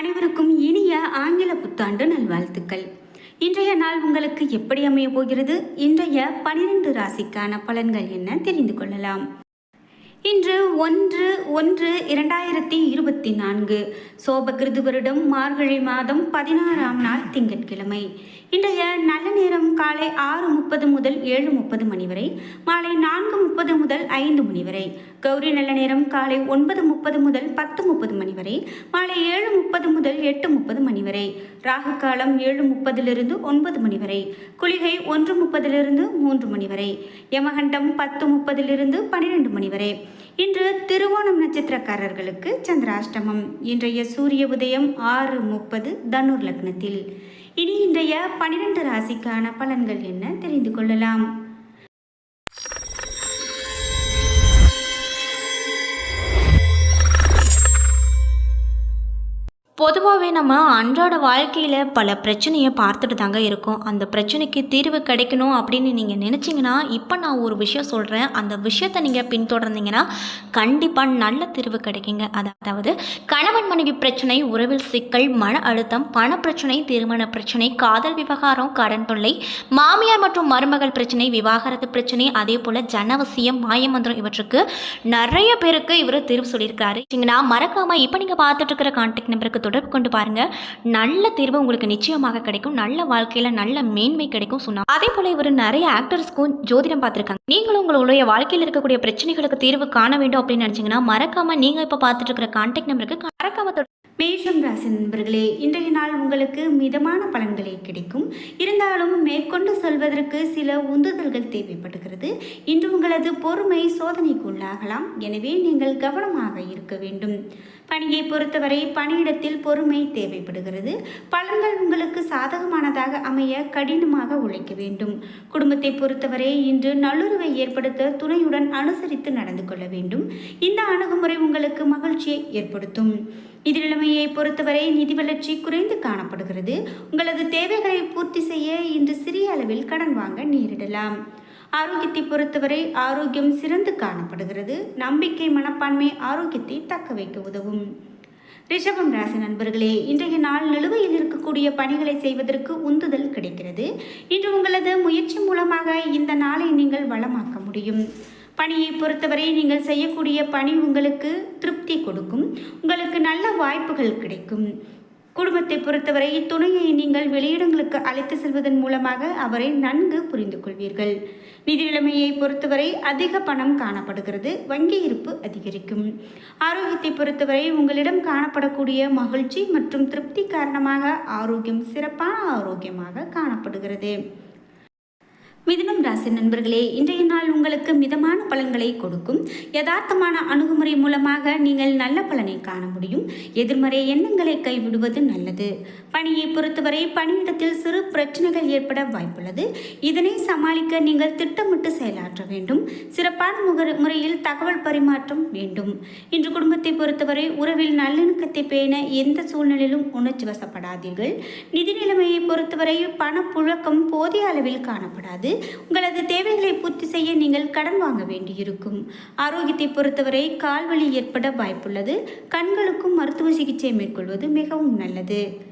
அனைவருக்கும் இனிய ஆங்கில புத்தாண்டு நல்வாழ்த்துக்கள். இன்றைய நாள் உங்களுக்கு எப்படி அமைய போகிறது? இன்றைய பனிரெண்டு ராசிக்கான பலன்கள் என்ன தெரிந்து கொள்ளலாம். இன்று ஒன்று ஒன்று இரண்டாயிரத்தி இருபத்தி நான்கு. சோபகிருது வருடம் மார்கழி மாதம் பதினாறாம் நாள் திங்கட்கிழமை. இன்றைய நல்ல நேரம் காலை ஆறு முப்பது முதல் ஏழு முப்பது மணி வரை மாலை நான்கு முப்பது முதல் ஐந்து மணி வரை. கௌரி நல்ல நேரம் காலை ஒன்பது முப்பது முதல் பத்து முப்பது மணி வரை மாலை ஏழு முப்பது முதல் எட்டு முப்பது மணி வரை. ராகு காலம் ஏழு முப்பதிலிருந்து ஒன்பது மணி வரை. குளிகை ஒன்று முப்பதிலிருந்து மூன்று மணி வரை. யமகண்டம் பத்து முப்பதிலிருந்து பன்னிரெண்டு மணி வரை. இன்று திருவோணம் நட்சத்திரக்காரர்களுக்கு சந்திராஷ்டமம். இன்றைய சூரிய உதயம் ஆறு முப்பது தனுர் லக்னத்தில். இனி இன்றைய பனிரெண்டு ராசிக்கான பலன்கள் என்ன தெரிந்து கொள்ளலாம்? பொதுவாகவே நம்ம அன்றாட வாழ்க்கையில் பல பிரச்சனையை பார்த்துட்டு தாங்க இருக்கோம். அந்த பிரச்சனைக்கு தீர்வு கிடைக்கணும் அப்படின்னு நீங்கள் நினச்சிங்கன்னா இப்போ நான் ஒரு விஷயம் சொல்கிறேன் அந்த விஷயத்தை நீங்கள் பின்தொடர்ந்தீங்கன்னா கண்டிப்பாக நல்ல தீர்வு கிடைக்குங்க. அதாவது கணவன் மனைவி பிரச்சனை உறவில் சிக்கல் மன அழுத்தம் பண பிரச்சனை திருமண பிரச்சனை காதல் விவகாரம் கடன் தொல்லை மாமியார் மற்றும் மருமகள் பிரச்சனை விவாகரத்து பிரச்சனை அதே போல் ஜனவசியம் மாயமந்திரம் இவற்றுக்கு நிறைய பேருக்கு இவர் தீர்வு சொல்லியிருக்காரு மறக்காமல் இப்போ நீங்கள் பார்த்துட்டு இருக்கிற கான்டாக்ட் நம்பருக்கு தொடர்பு கொண்டு பாருங்க. நல்ல தீர்வு உங்களுக்கு நிச்சயமாக கிடைக்கும். நல்ல வாழ்க்கையில் நல்ல மேன்மை கிடைக்கும் சொன்னா. அதே போல் இவர் நிறைய ஆக்டர்ஸ்க்கும் ஜோதிடம் பார்த்துருக்காங்க. நீங்களும் உங்களுடைய வாழ்க்கையில் இருக்கக்கூடிய பிரச்சனைகளுக்கு தீர்வு காண வேண்டும் அப்படின்னு நினச்சிங்கன்னா மறக்காமல் நீங்கள் இப்போ பார்த்துட்டு இருக்கிற கான்டாக்ட் நம்பருக்கு மறக்காம மேஷம் ராசி நண்பர்களே இன்றைய நாள் உங்களுக்கு மிதமான பலன்களே கிடைக்கும். இருந்தாலும் மேற்கொண்டு செல்வதற்கு சில உந்துதல்கள் தேவைப்படுகிறது. இன் உங்களது பொறுமை சோதனைக்கு உள்ளாகலாம் எனவே நீங்கள் கவனமாக இருக்க வேண்டும். பணியை பொறுத்தவரை பணியிடத்தில் பொறுமை தேவைப்படுகிறது. பலன்கள் உங்களுக்கு சாதகமானதாக அமைய கடினமாக உழைக்க வேண்டும். குடும்பத்தை பொறுத்தவரை இன்று நல்லுறவை ஏற்படுத்த துணையுடன் அனுசரித்து நடந்து கொள்ள வேண்டும். இந்த அணுகுமுறை உங்களுக்கு மகிழ்ச்சியை ஏற்படுத்தும். நிதிநிலைமையை பொறுத்தவரை நிதி வளர்ச்சி குறைந்து காணப்படுகிறது. உங்களது தேவைகளை பூர்த்தி செய்ய இன்று சிறிய அளவில் கடன் வாங்க நேரிடலாம். ஆரோக்கியத்தை பொறுத்தவரை ஆரோக்கியம் சிறந்து காணப்படுகிறது. நம்பிக்கை மனப்பான்மை ஆரோக்கியத்தை தக்க வைக்க உதவும். ரிஷபம் ராசி நண்பர்களே இன்றைய நாள் நிலுவையில் இருக்கக்கூடிய பணிகளை செய்வதற்கு உந்துதல் கிடைக்கிறது. இன்று உங்களது முயற்சி மூலமாக இந்த நாளை நீங்கள் வளமாக்க முடியும். பணியை பொறுத்தவரை நீங்கள் செய்யக்கூடிய பணி உங்களுக்கு திருப்தி கொடுக்கும். உங்களுக்கு நல்ல வாய்ப்புகள் கிடைக்கும். குடும்பத்தை பொறுத்தவரை துணையை நீங்கள் வெளியிடங்களுக்கு அழைத்து செல்வதன் மூலமாக அவரை நன்கு புரிந்து கொள்வீர்கள். நிதி நிலைமையை பொறுத்தவரை அதிக பணம் காணப்படுகிறது வங்கி இருப்பு அதிகரிக்கும். ஆரோக்கியத்தை பொறுத்தவரை உங்களிடம் காணப்படக்கூடிய மகிழ்ச்சி மற்றும் திருப்தி காரணமாக ஆரோக்கியம் சிறப்பான ஆரோக்கியமாக காணப்படுகிறது. மிதுனம் ராசி நண்பர்களே இன்றைய நாள் உங்களுக்கு மிதமான பலன்களை கொடுக்கும். யதார்த்தமான அணுகுமுறை மூலமாக நீங்கள் நல்ல பலனை காண முடியும். எதிர்மறை எண்ணங்களை கைவிடுவது நல்லது. பணியை பொறுத்தவரை பணியிடத்தில் சிறு பிரச்சனைகள் ஏற்பட வாய்ப்புள்ளது. இதனை சமாளிக்க நீங்கள் திட்டமிட்டு செயலாற்ற வேண்டும். சிறப்பான முக முறையில் தகவல் பரிமாற்றம் வேண்டும். இன்று குடும்பத்தை பொறுத்தவரை உறவில் நல்லிணக்கத்தை பேண எந்த சூழ்நிலையிலும் உணர்ச்சி வசப்படாதீர்கள். நிதி நிலைமையை பொறுத்தவரை பணப்புழக்கம் போதிய அளவில் காணப்படாது. உங்களது தேவைகளை பூர்த்தி செய்ய நீங்கள் கடன் வாங்க வேண்டியிருக்கும். ஆரோக்கியத்தை பொறுத்தவரை கால்வலி ஏற்பட வாய்ப்புள்ளது. கண்களுக்கும் மருத்துவ சிகிச்சை மேற்கொள்வது மிகவும் நல்லது.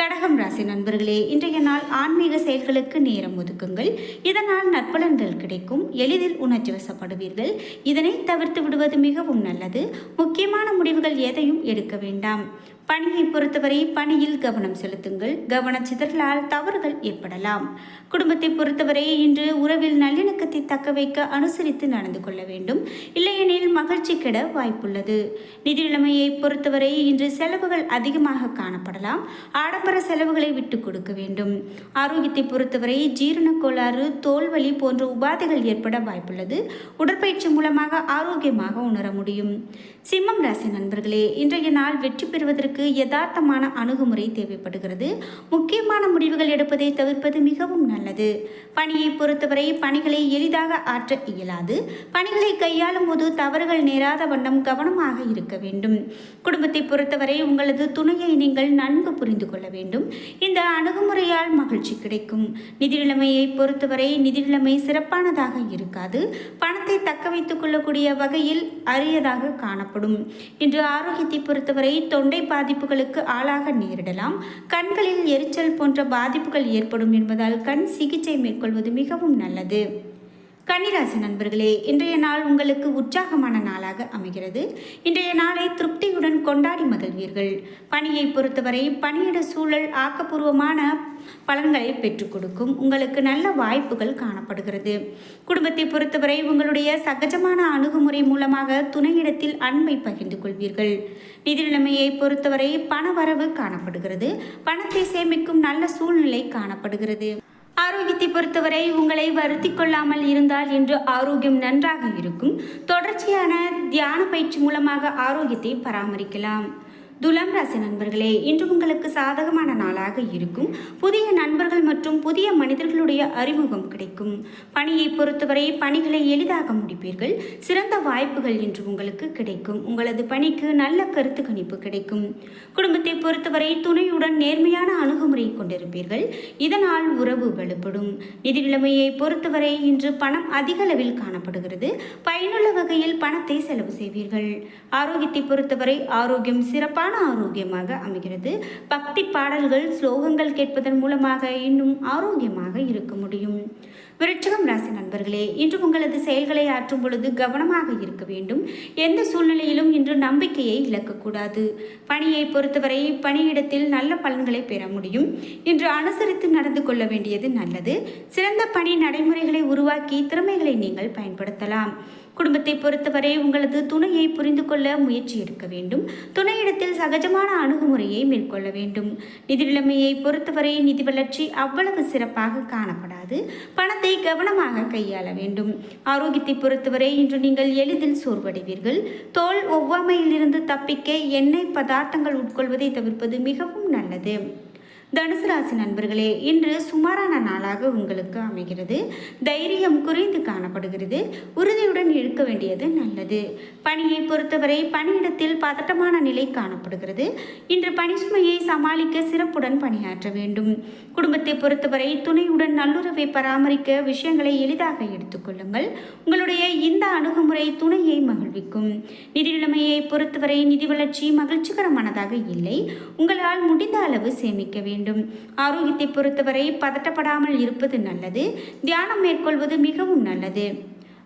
கடகம் ராசி நண்பர்களே இன்றைய நாள் ஆன்மீக செயல்களுக்கு நேரம் ஒதுக்குங்கள். இதனால் நற்பலன்கள் கிடைக்கும். எளிதில் உணர்ச்சி வசப்படுவீர்கள். இதனை தவிர்த்து விடுவது மிகவும் நல்லது. முக்கியமான முடிவுகள் எதையும் எடுக்க வேண்டாம். பணியை பொறுத்தவரை பணியில் கவனம் செலுத்துங்கள். கவனச்சிதறலால் தவறுகள் ஏற்படலாம். குடும்பத்தை பொறுத்தவரை இன்று உறவில் நல்லிணக்கத்தை தக்க வைக்க அனுசரித்து நடந்து கொள்ள வேண்டும். இல்லையெனில் மகிழ்ச்சி கெட வாய்ப்புள்ளது. நிதி நிலைமையை பொறுத்தவரை இன்று செலவுகள் அதிகமாக காணப்படலாம். ஆடம்பர செலவுகளை விட்டு கொடுக்க வேண்டும். ஆரோக்கியத்தை பொறுத்தவரை ஜீரண கோளாறு தோல்வலி போன்ற உபாதைகள் ஏற்பட வாய்ப்புள்ளது. உடற்பயிற்சி மூலமாக ஆரோக்கியமாக உணர முடியும். சிம்மம் ராசி நண்பர்களே இன்றைய நாள் வெற்றி பெறுவதற்கு யதார்த்தமான அணுகுமுறை தேவைப்படுகிறது. முக்கியமான முடிவுகள் எடுப்பதை தவிர்ப்பது மிகவும் நல்லது. பணியை பொறுத்தவரை பணிகளை எளிதாக ஆற்ற இயலாது. பணிகளை கையாளும் போது தவறுகள் நேராத வண்ணம் கவனமாக இருக்க வேண்டும். குடும்பத்தை பொறுத்தவரை உங்களது துணையை நீங்கள் நன்கு புரிந்து கொள்ள வேண்டும். இந்த அணுகுமுறையால் மகிழ்ச்சி கிடைக்கும். நிதி நிலைமையை பொறுத்தவரை நிதி நிலைமை சிறப்பானதாக இருக்காது. பணத்தை தக்க வைத்துக் கொள்ளக்கூடிய வகையில் அரியதாக காணப்படும். இன்று ஆரோக்கியத்தை பொறுத்தவரை தொண்டை பாதி பாதிப்புகளுக்கு ஆளாக நேரிடலாம். கண்களில் எரிச்சல் போன்ற பாதிப்புகள் ஏற்படும் என்பதால் கண் சிகிச்சை மேற்கொள்வது மிகவும் நல்லது. கன்னிராசி நண்பர்களே இன்றைய நாள் உங்களுக்கு உற்சாகமான நாளாக அமைகிறது. இன்றைய நாளை திருப்தியுடன் கொண்டாடி மகிழ்வீர்கள். பணியை பொறுத்தவரை பணியிட சூழல் ஆக்கப்பூர்வமான பலன்களை பெற்றுக் கொடுக்கும். உங்களுக்கு நல்ல வாய்ப்புகள் காணப்படுகிறது. குடும்பத்தை பொறுத்தவரை உங்களுடைய சகஜமான அணுகுமுறை மூலமாக துணையிடத்தில் அன்பை பகிர்ந்து கொள்வீர்கள். நிதி நிலைமையை பொறுத்தவரை பண வரவு காணப்படுகிறது. பணத்தை சேமிக்கும் நல்ல சூழ்நிலை காணப்படுகிறது. ஆரோக்கியத்தை பொறுத்தவரை உங்களை வருத்தி கொள்ளாமல் இருந்தால் என்று ஆரோக்கியம் நன்றாக இருக்கும். தொடர்ச்சியான தியான பயிற்சி மூலமாக ஆரோக்கியத்தை பராமரிக்கலாம். துலாம் ராசி நண்பர்களே இன்று உங்களுக்கு சாதகமான நாளாக இருக்கும். புதிய நண்பர்கள் மற்றும் புதிய மனிதர்களுடைய அறிமுகம் கிடைக்கும். பணியை பொறுத்தவரை பணிகளை எளிதாக முடிப்பீர்கள். சிறந்த வாய்ப்புகள் இன்று உங்களுக்கு கிடைக்கும். உங்களது பணிக்கு நல்ல கருத்து கணிப்பு கிடைக்கும். குடும்பத்தை பொறுத்தவரை துணையுடன் நேர்மையான அணுகுமுறை கொண்டிருப்பீர்கள். இதனால் உறவு வலுப்படும். நிதி நிலைமையை பொறுத்தவரை இன்று பணம் அதிக அளவில் காணப்படுகிறது. பயனுள்ள வகையில் பணத்தை செலவு செய்வீர்கள். ஆரோக்கியத்தை பொறுத்தவரை ஆரோக்கியம் சிறப்பான ஆரோக்கியமாக அமைகிறது. பக்தி பாடல்கள் ஸ்லோகங்கள் கேட்பதன் மூலமாக இன்னும் ஆரோக்கியமாக இருக்க முடியும். விருட்சகம் ராசி நண்பர்களே இன்று உங்களது செயல்களை ஆற்றும் பொழுது கவனமாக இருக்க வேண்டும். எந்த சூழ்நிலையிலும் இன்று நம்பிக்கையை இழக்கக்கூடாது. பணியை பொறுத்தவரை பணியிடத்தில் நல்ல பலன்களை பெற முடியும். இன்று அனுசரித்து நடந்து கொள்ள வேண்டியது நல்லது. சிறந்த பணி நடைமுறைகளை உருவாக்கி திறமைகளை நீங்கள் பயன்படுத்தலாம். குடும்பத்தை பொறுத்தவரை உங்களது துணையை புரிந்து கொள்ள முயற்சி எடுக்க வேண்டும். துணையிடத்தில் சகஜமான அணுகுமுறையை மேற்கொள்ள வேண்டும். நிதி நிலைமையை பொறுத்தவரை நிதி வளர்ச்சி அவ்வளவு சிறப்பாக காணப்படாது. பணத்தை கவனமாக கையாள வேண்டும். ஆரோக்கியத்தை பொறுத்தவரை இன்று நீங்கள் எளிதில் சோர்வடைவீர்கள். தோல் ஒவ்வாமையிலிருந்து தப்பிக்க எண்ணெய் பதார்த்தங்கள் உட்கொள்வதை தவிர்ப்பது மிகவும் நல்லது. தனுசு ராசி நண்பர்களே இன்று சுமாரான நாளாக உங்களுக்கு அமைகிறது. தைரியம் குறைந்து காணப்படுகிறது. உறுதியுடன் இருக்க வேண்டியது நல்லது. பணியை பொறுத்தவரை பணியிடத்தில் பதட்டமான நிலை காணப்படுகிறது. இன்று பணி சுமையை சமாளிக்க சிறப்புடன் பணியாற்ற வேண்டும். குடும்பத்தை பொறுத்தவரை துணையுடன் நல்லுறவை பராமரிக்க விஷயங்களை எளிதாக எடுத்துக்கொள்ளுங்கள் உங்களுடைய இந்த அணுகுமுறை துணையை மகிழ்விக்கும். நிதி நிலைமையை பொறுத்தவரை நிதி வளர்ச்சி மகிழ்ச்சிகரமானதாக இல்லை. உங்களால் முடிந்த அளவு சேமிக்க வேண்டும். வேண்டும். ஆரோக்கியத்தை பொறுத்தவரை பதட்டப்படாமல் இருப்பது நல்லது. தியானம் மேற்கொள்வது மிகவும் நல்லது.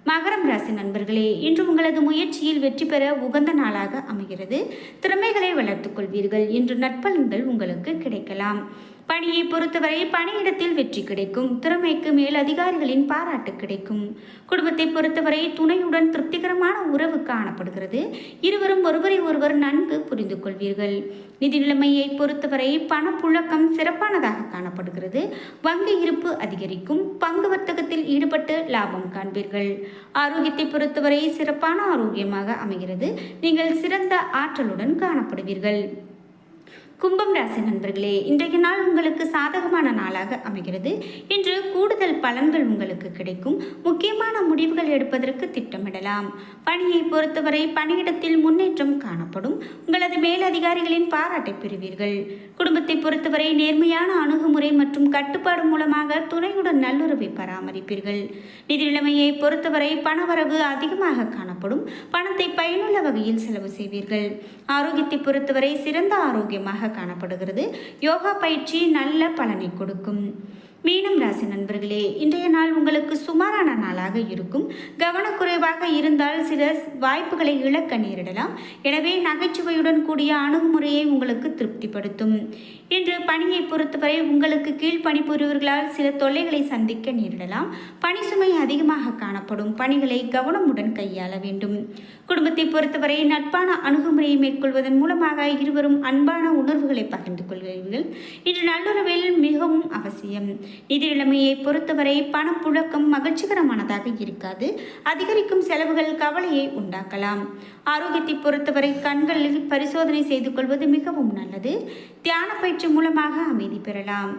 மகரம் ராசி நண்பர்களே இன்று உங்களது முயற்சியில் வெற்றி பெற உகந்த நாளாக அமைகிறது. திறமைகளை வளர்த்துக் கொள்வீர்கள் இன்று நட்பலன்கள் உங்களுக்கு கிடைக்கலாம். பணியை பொறுத்தவரை பணியிடத்தில் வெற்றி கிடைக்கும். திறமைக்கு மேல் அதிகாரிகளின் பாராட்டு கிடைக்கும். குடும்பத்தை பொறுத்தவரை துணையுடன் திருப்திகரமான உறவு காணப்படுகிறது. இருவரும் ஒருவரை ஒருவர் நன்கு புரிந்து கொள்வீர்கள். நிதி நிலைமையை பொறுத்தவரை பணப்புழக்கம் சிறப்பானதாக காணப்படுகிறது. வங்கி இருப்பு அதிகரிக்கும். பங்கு வர்த்தகத்தில் ஈடுபட்டு லாபம் காண்பீர்கள். ஆரோக்கியத்தை பொறுத்தவரை சிறப்பான ஆரோக்கியமாக அமைகிறது. நீங்கள் சிறந்த ஆற்றலுடன் காணப்படுவீர்கள். கும்பம் ராசி நண்பர்களே இன்றைய நாள் உங்களுக்கு சாதகமான நாளாக அமைகிறது. இன்று கூடுதல் பலன்கள் உங்களுக்கு கிடைக்கும். முக்கியமான முடிவுகள் எடுப்பதற்கு திட்டமிடலாம். பணியை பொறுத்தவரை பணியிடத்தில் முன்னேற்றம் காணப்படும். உங்களது மேலதிகாரிகளின் பாராட்டை பெறுவீர்கள். குடும்பத்தை பொறுத்தவரை நேர்மையான அணுகுமுறை மற்றும் கட்டுப்பாடு மூலமாக துணையுடன் நல்லுறவை பராமரிப்பீர்கள். நிதி நிலைமையை பொறுத்தவரை பணவரவு அதிகமாக காணப்படும். பணத்தை பயனுள்ள வகையில் செலவு செய்வீர்கள். ஆரோக்கியத்தை பொறுத்தவரை சிறந்த ஆரோக்கியமாக காணப்படுகிறது. யோகா பயிற்சி நல்ல பலனை கொடுக்கும். மீனம் ராசி நண்பர்களே இன்றைய நாள் உங்களுக்கு சுமாரான நாளாக இருக்கும். கவனக்குறைவாக இருந்தால் சில வாய்ப்புகளை இழக்க நேரிடலாம். எனவே நகைச்சுவையுடன் கூடிய அணுகுமுறையை உங்களுக்கு திருப்திப்படுத்தும். இன்று பணியை பொறுத்தவரை உங்களுக்கு கீழ் பணிபுரிவர்களால் சில தொல்லைகளை சந்திக்க நேரிடலாம். பணி சுமை அதிகமாக காணப்படும். பணிகளை கவனமுடன் கையாள வேண்டும். குடும்பத்தை பொறுத்தவரை நட்பான அணுகுமுறையை மேற்கொள்வதன் மூலமாக இருவரும் அன்பான உணர்வுகளை பகிர்ந்து கொள்வீர்கள் இன்று நல்லுறவில் மிகவும் அவசியம். நிதி நிலைமையை பொறுத்தவரை பணப்புழக்கம் மகிழ்ச்சிகரமானதாக இருக்காது. அதிகரிக்கும் செலவுகள் கவலையை உண்டாக்கலாம். ஆரோக்கியத்தை பொறுத்தவரை கண்களில் பரிசோதனை செய்து கொள்வது மிகவும் நல்லது. தியான பயிற்சி மூலமாக அமைதி பெறலாம்.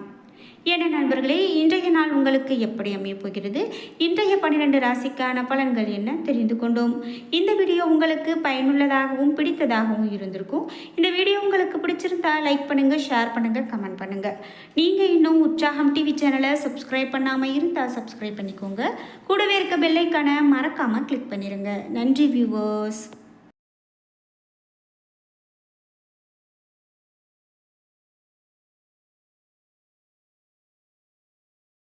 என நண்பர்களே இன்றைய நாள் உங்களுக்கு எப்படி அமையப் போகிறது? இன்றைய பன்னிரண்டு ராசிக்கான பலன்கள் என்ன தெரிந்து கொண்டோம். இந்த வீடியோ உங்களுக்கு பயனுள்ளதாகவும் பிடித்ததாகவும் இருந்திருக்கும். இந்த வீடியோ உங்களுக்கு பிடிச்சிருந்தா லைக் பண்ணுங்கள் ஷேர் பண்ணுங்கள் கமெண்ட் பண்ணுங்கள் நீங்கள் இன்னும் உற்சாகம் டிவி சேனலை சப்ஸ்கிரைப் பண்ணாமல் இருந்தால் சப்ஸ்கிரைப் பண்ணிக்கோங்க. கூடவே இருக்க பெல்லைக்கான மறக்காமல் கிளிக் பண்ணிடுங்க நன்றி வியூவர்ஸ்